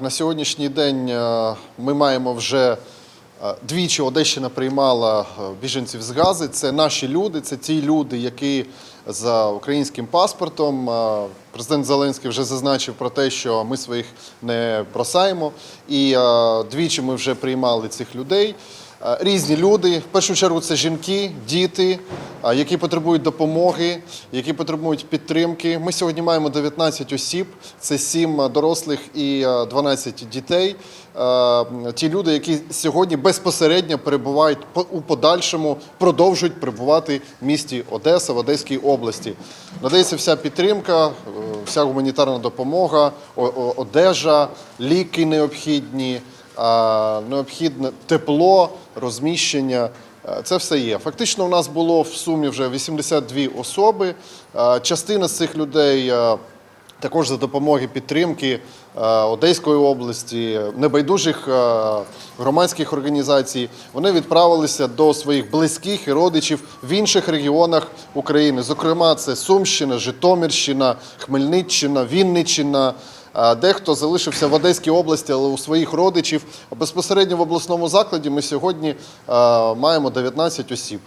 На сьогоднішній день е, ми маємо вже е, двічі Одещина приймала е, біженців з Гази. Це наші люди, це ті люди, які за українським паспортом. Президент Зеленський вже зазначив про те, що ми своїх не бросаємо. І двічі ми вже приймали цих людей. Різні люди, в першу чергу, це жінки, діти, які потребують допомоги, які потребують підтримки. Ми сьогодні маємо 19 осіб, це 7 дорослих і е, 12 дітей. Е, Ті люди, які сьогодні безпосередньо перебувають у подальшому, продовжують перебувати в місті Одеса, в Одеській області. Надається вся підтримка, е, вся гуманітарна допомога, одежа, ліки необхідні необхідне тепло, розміщення. Е, Це все є. Фактично, у нас було в сумі вже 82 особи. Е, Частина з цих людей е, також за допомоги підтримки Одеської області, небайдужих громадських організацій. Вони відправилися до своїх близьких і родичів в інших регіонах України. Зокрема, це Сумщина, Житомирщина, Хмельниччина, Вінниччина. Дехто залишився в Одеській області, але у своїх родичів. Безпосередньо в обласному закладі ми сьогодні маємо 19 осіб.